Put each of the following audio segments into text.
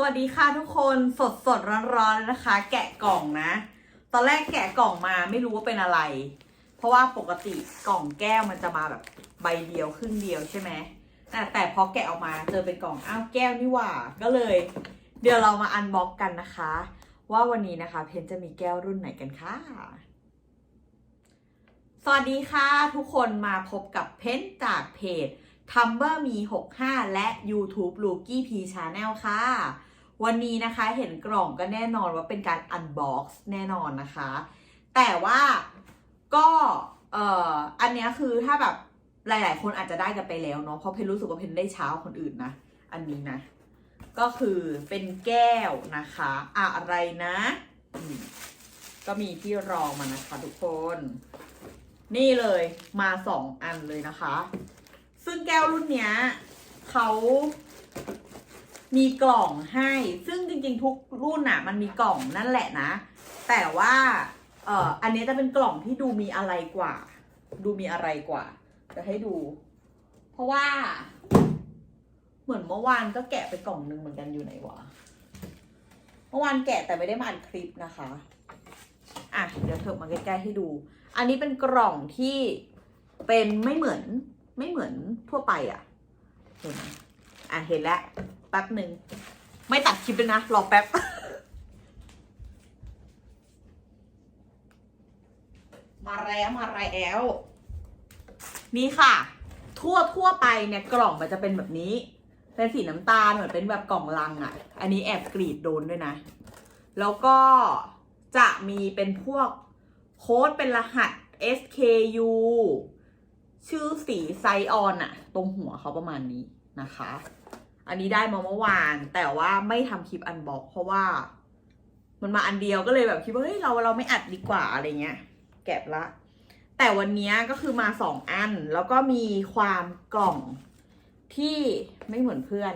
สวัสดีค่ะทุกคนสดสดร้อนร้อนๆนะคะ แกะกล่องนะ ตอนแรกแกะกล่องมาไม่รู้ว่าเป็นอะไร เพราะว่าปกติกล่องแก้วมันจะมาแบบใบเดียวครึ่งเดียวใช่ไหมแต่แต่พอแกะออกมาเจอเป็นกล่องอ้าวแก้วนี่หว่า ก็เลย เดี๋ยวเรามาอันบ็อกกันนะคะ ว่าวันนี้นะคะ เพนจะมีแก้วรุ่นไหนกันค่ะสวัสดีค่ะ ทุกคนมาพบกับเพนจากเพจ t u m b l r me 65 และ YouTube l u k i e P Channel ค่ะ วันนี้นะคะเห็นกล่องก็แน่นอนว่าเป็นการ unbox แน่นอนนะคะ แต่ว่าก็เอ่ออันนี้คือถ้าแบบหลาย ๆ คนอาจจะได้กันไปแล้วเนาะเพราะเพนรู้สึกว่าเพนได้เช้าคนอื่นนะ อันนี้นะ ก็คือเป็นแก้วนะคะ อะไรนะก็มีที่รองมานะคะทุกคน นี่เลยมาสองอันเลยนะคะ ซึ่งแก้วรุ่นเนี้ยเขา มีกล่องให้ ซึ่งจริงๆ ทุกรุ่นอะมันมีกล่องนั่นแหละนะ แต่ว่าเอ่ออันนี้จะเป็นกล่องที่ดูมีอะไรกว่า ดูมีอะไรกว่า จะให้ดู เพราะว่า เหมือนเมื่อวานก็แกะไปกล่องนึงเหมือนกันอยู่ไหนวะ เมื่อวานแกะแต่ไม่ได้มาอัดคลิปนะคะ อะ เดี๋ยวเถิบมาใกล้ๆให้ดู อันนี้เป็นกล่องที่เป็นไม่เหมือนไม่เหมือนทั่วไปอะ่ะเห็นไหมอะเห็นแล้ว แป๊บหนึ่ง ไม่ตัดคลิปเลยนะ รอแป๊บ มาแล้วมาแล้ว นี่ค่ะ ทั่วทั่วไปเนี่ยกล่องมันจะเป็นแบบนี้ เป็นสีน้ำตาลเหมือนเป็นแบบกล่องลังอะ่ะ อันนี้แอบกรีดโดนด้วยนะ แล้วก็จะมีเป็นพวกโค้ดเป็นรหัส SKU ชื่อสีไซออนอะตรงหัวเขาประมาณนี้นะคะ อันนี้ได้มาเมื่อวาน แต่ว่าไม่ทำคลิปอันบ็อกเพราะว่า มันมาอันเดียวก็เลยแบบคิดว่าเฮ้ยเราเราไม่อัดดีกว่าอะไรเงี้ย แกะละ แต่วันนี้ก็คือมาสองอัน แล้วก็มีความกล่องที่ไม่เหมือนเพื่อน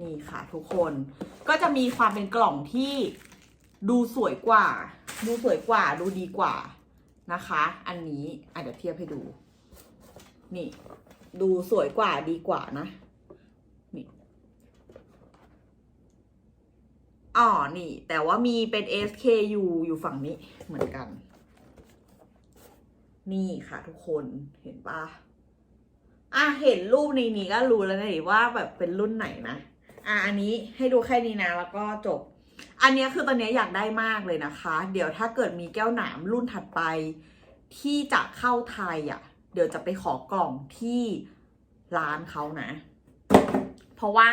นี่ค่ะทุกคนก็จะมีความเป็นกล่องที่ดูสวยกว่า ดูสวยกว่า ดูดีกว่านะคะ อันนี้อะเดี๋ยวเทียบให้ดู นี่ ดูสวยกว่าดีกว่านะนี่อ๋อนี่ แต่ว่ามีเป็น SKU อยู่ฝั่งนี้เหมือนกัน นี่ค่ะทุกคนเห็นปะอะเห็นรูปในนี้ก็รู้แล้วนะว่าแบบเป็นรุ่นไหนนะอะอันนี้ให้ดูแค่นี้นะแล้วก็จบ อันเนี้ยคือตอนนี้อยากได้มากเลยนะคะ เดี๋ยวถ้าเกิดมีแก้วหนามรุ่นถัดไปที่จะเข้าไทยอะ เดี๋ยวจะไปขอกล่องที่ร้านเขานะ เพราะว่า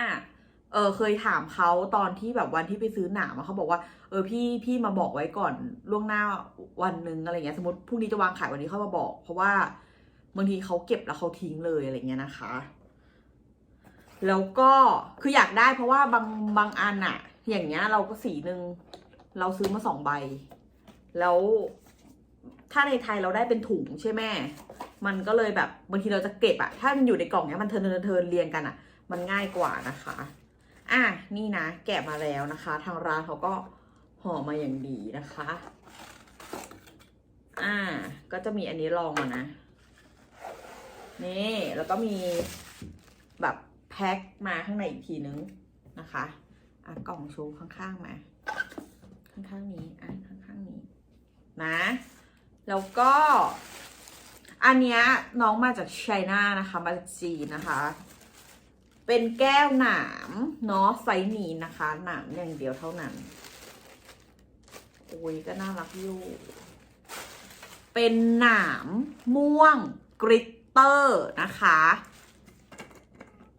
เออเคยถามเขาตอนที่แบบวันที่ไปซื้อหนามเขาบอกว่า เออพี่พี่มาบอกไว้ก่อนล่วงหน้าวันหนึงอะไรเงี้ยสมมติพรุ่งนี้จะวางขายวันนี้เขามาบอก เพราะว่าบางทีเขาเก็บแล้วเขาทิ้งเลยอะไรเงี้ยนะคะ แล้วก็คืออยากได้เพราะว่าบางบางอันอะอย่างเงี้ยเราก็สีหนึ่งเราซื้อมาสองใบ แล้ว ถ้าในไทยเราได้เป็นถุงใช่ไหมมันก็เลยแบบบางทีเราจะเก็บอะถ้ามันอยู่ในกล่องเนี้ยมันเทินเทินเทินเรียงกันอะมันง่ายกว่านะคะ อะนี่นะ แกะมาแล้วนะคะ ทางร้านเขาก็ห่อมาอย่างดีนะคะ อ่า ก็จะมีอันนี้รองมานะ นี่ แล้วก็มีแบบแพ็คมาข้างในอีกทีนึงนะคะ อะกล่องโชว์ข้างๆมา ข้างๆนี้ อะข้างๆนี้ นะ แล้วก็ อันเนี้ยน้องมาจากไชน่านะคะ มาจากจีนนะคะ เป็นแก้วหนามเนาะไซส์นี้นะคะ หนามอย่างเดียวเท่านั้นโอ้ยก็น่ารักอยู่ เป็นหนามม่วงกริตเตอร์นะคะ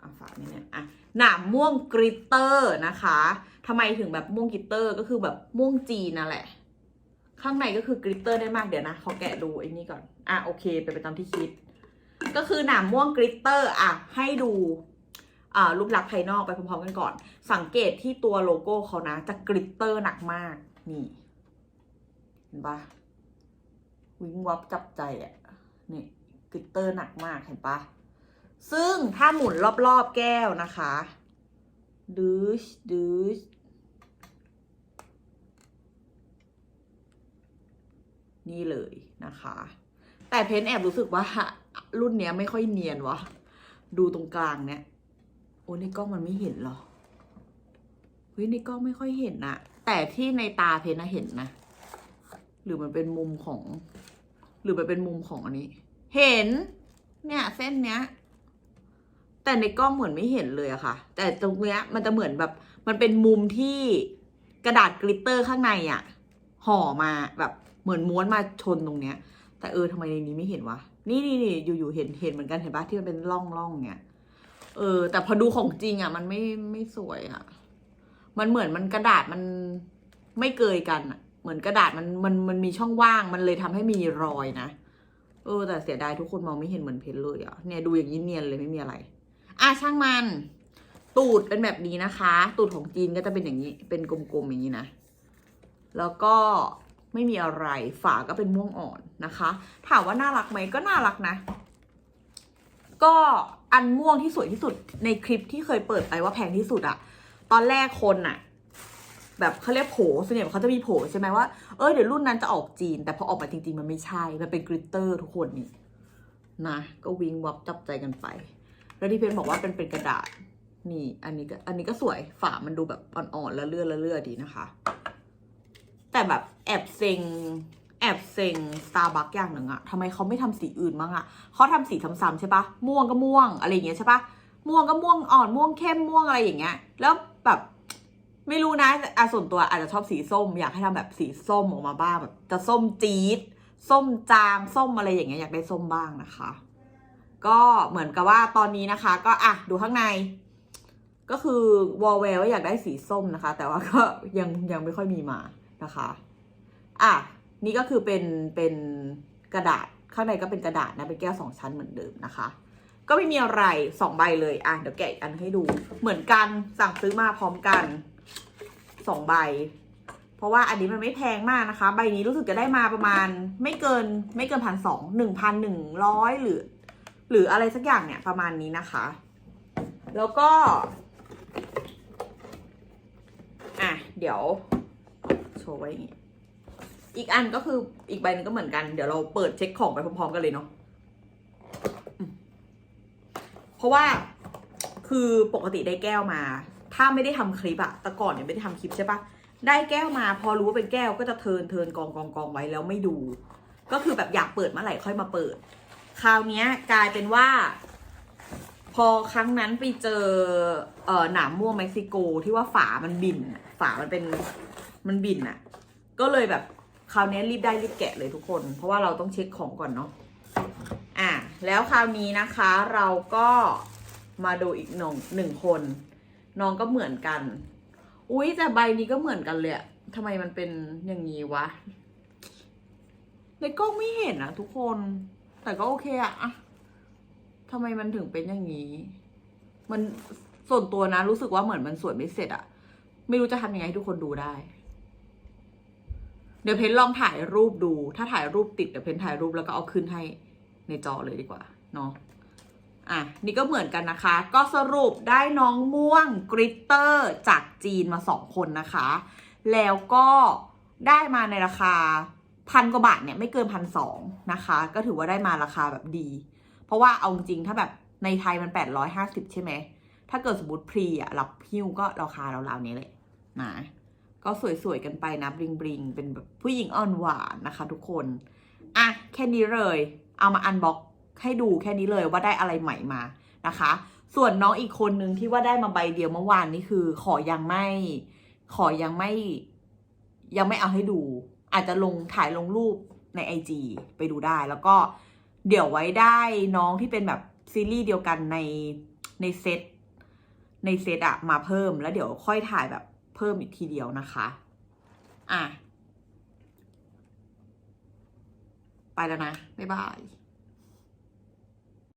อะฝากนี่เนี่ยอะหนามม่วงกริตเตอร์นะคะทำไมถึงแบบม่วงกริตเตอร์ก็คือแบบม่วงจีนนั่นแหละ ข้างในก็คือกริตเตอร์ได้มากเดี๋ยวนะขอแกะดูไอ้นี่ก่อน อะโอเคไปไปตามที่คิด ก็คือหนามม่วงกริตเตอร์อะให้ดูอ่ารูปลักษณ์ภายนอกไปพร้อมๆกันก่อน สังเกตที่ตัวโลโก้เขานะ จะกริตเตอร์หนักมาก นี่เห็นปะวิงวับจับใจอะนี่กริตเตอร์หนักมากเห็นปะซึ่งถ้าหมุนรอบๆแก้วนะคะดูชดูช นี่เลยนะคะ แต่เพนแอบรู้สึกว่า รุ่นเนี้ยไม่ค่อยเนียนวะดูตรงกลางเนี้ยโอ้ในกล้องมันไม่เห็นเหรอเฮ้ยในกล้องไม่ค่อยเห็นนะแต่ที่ในตาเพนนะเห็นนะหรือมันเป็นมุมของ หรือมันเป็นมุมของอันนี้ เห็น เนี่ย เส้นเนี้ย แต่ในกล้องเหมือนไม่เห็นเลยอะค่ะ แต่ตรงเนี้ย มันจะเหมือนแบบ มันเป็นมุมที่กระดาษกลิตเตอร์ข้างในอะห่อมาแบบ เหมือนม้วนมาชนตรงเนี้ย แต่เออทำไมในนี้ไม่เห็นวะ นี่นี่นี่อยู่ๆเห็นเห็นเหมือนกันเห็นปะที่มันเป็นร่องร่องเนี้ย เออ แต่พอดูของจริงอะมันไม่ไม่สวยอะมันเหมือนมันกระดาษมันไม่เกยกันอะเหมือนกระดาษมันมันมันมีช่องว่าง มันเลยทำให้มีรอยนะ เออ แต่เสียดายทุกคนมองไม่เห็นเหมือนเพชรเลยอะเนี่ยดูอย่างนี้เนียนเลยไม่มีอะไร อะช่างมัน ตูดเป็นแบบนี้นะคะ ตูดของจีนก็จะเป็นอย่างนี้ เป็นกลมๆอย่างนี้นะ แล้วก็ ไม่มีอะไรฝาก็เป็นม่วงอ่อนนะคะ ถามว่าน่ารักไหมก็น่ารักนะ ก็อันม่วงที่สวยที่สุดในคลิปที่เคยเปิดไปว่าแพงที่สุดอะตอนแรกคนอะแบบเขาเรียกโผส่วนใหญ่เขาจะมีโผใช่ไหมว่า เออเดี๋ยวรุ่นนั้นจะออกจีน แต่พอออกมาจริง ๆ มันไม่ใช่ มันเป็นกริตเตอร์ทุกคนนี่นะ ก็วิงวับจับใจกันไป แล้วที่เพนบอกว่าเป็นเป็นกระดาษ นี่ อันนี้ก็อันนี้ก็สวย ฝามันดูแบบอ่อนๆแล้วเลื่อนแล้วเลื่อดีนะคะ แต่แบบแอบเซ็งแอบเซ็งสตาร์บัคอย่างหนึ่งอะทำไมเขาไม่ทำสีอื่นบ้างอะเขาทำสีซ้ำๆใช่ปะม่วงก็ม่วงอะไรอย่างเงี้ยใช่ปะม่วงก็ม่วงอ่อนม่วงเข้มม่วงอะไรอย่างเงี้ย แล้วแบบไม่รู้นะอะส่วนตัวอาจจะชอบสีส้ม อยากให้ทำแบบสีส้มออกมาบ้างแบบจะส้มจี๊ด ส้มจาง ส้มอะไรอย่างเงี้ยอยากได้ส้มบ้างนะคะ ก็เหมือนกับว่าตอนนี้นะคะ ก็อะดูข้างใน ก็คือวอลเวลอยากได้สีส้มนะคะ แต่ว่าก็ยังยังไม่ค่อยมีมา นะคะ อะ นี่ก็คือเป็นเป็นกระดาษข้างในก็เป็นกระดาษนะเป็นแก้วสองชั้นเหมือนเดิมนะคะ ก็ไม่มีอะไรสองใบเลยอะเดี๋ยวแกะอีกอันให้ดู เหมือนกันสั่งซื้อมาพร้อมกันสองใบ เพราะว่าอันนี้มันไม่แพงมากนะคะ ใบนี้รู้สึกจะได้มาประมาณไม่เกินไม่เกินพันสองหนึ่งพันหนึ่งร้อยหรือ หรืออะไรสักอย่างเนี่ยประมาณนี้นะคะ แล้วก็ อะเดี๋ยว โชว์ไว้อย่างงี้อีกอันก็คืออีกใบหนึงก็เหมือนกัน เดี๋ยวเราเปิดเช็คของไปพร้อมๆกันเลยเนาะเพราะว่าคือปกติได้แก้วมา ถ้าไม่ได้ทำคลิปอะแต่ก่อนเนี่ยไม่ได้ทำคลิปใช่ปะได้แก้วมาพอรู้ว่าเป็นแก้วก็จะเทินเทินกองกองกองไว้แล้วไม่ดู ก็คือแบบอยากเปิดเมื่อไหร่ค่อยมาเปิด คราวนี้กลายเป็นว่า พอครั้งนั้นไปเจอเอ่อหนามม่วงเม็กซิโกที่ว่าฝามันบิน ฝามันเป็น มันบินอะก็เลยแบบคราวนี้รีบได้รีบแกะเลยทุกคน เพราะว่าเราต้องเช็คของก่อนเนาะอะแล้วคราวนี้นะคะเราก็มาดูอีกหนึ่งหนึ่งคน น้องก็เหมือนกัน อุ้ยแต่ใบนี้ก็เหมือนกันเลยอะทำไมมันเป็นอย่างนี้วะในกล้องไม่เห็นอะทุกคน แต่ก็โอเคอะอะทำไมมันถึงเป็นอย่างนี้ มันส่วนตัวนะรู้สึกว่าเหมือนมันสวยไม่เสร็จอะไม่รู้จะทำยังไงให้ทุกคนดูได้ เดี๋ยวเพนลองถ่ายรูปดู ถ้าถ่ายรูปติดเดี๋ยวเพนถ่ายรูปแล้วก็เอาขึ้นให้ในจอเลยดีกว่าเนาะอะนี่ก็เหมือนกันนะคะ ก็สรุปได้น้องม่วงกริตเตอร์จากจีนมาสองคนนะคะ แล้วก็ได้มาในราคาพันกว่าบาทเนี่ยไม่เกินพันสองนะคะ ก็ถือว่าได้มาราคาแบบดี เพราะว่าเอาจริงถ้าแบบในไทยมันแปดร้อยห้าสิบใช่ไหม ถ้าเกิดสมมติพรีอะรับพิ้วก็ราคาราวๆนี้เลยนะ ก็สวยๆกันไปนะบลิงบลิงเป็นแบบผู้หญิงอ่อนหวานนะคะทุกคนอะแค่นี้เลย เอามาอันบ็อกให้ดูแค่นี้เลยว่าได้อะไรใหม่มานะคะ ส่วนน้องอีกคนนึงที่ว่าได้มาใบเดียวเมื่อวานนี่คือ ขอยังไม่ ขอยังไม่ ยังไม่เอาให้ดู อาจจะลงถ่ายลงรูปในไอจไปดูได้ แล้วก็เดี๋ยวไว้ได้น้องที่เป็นแบบซีรีส์เดียวกันในในเซตในเซตอะมาเพิ่มแล้วเดี๋ยวค่อยถ่ายแบบ เพิ่มอีกทีเดียวนะคะ อะ ไปแล้วนะ บ๊ายบาย